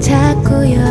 자꾸 여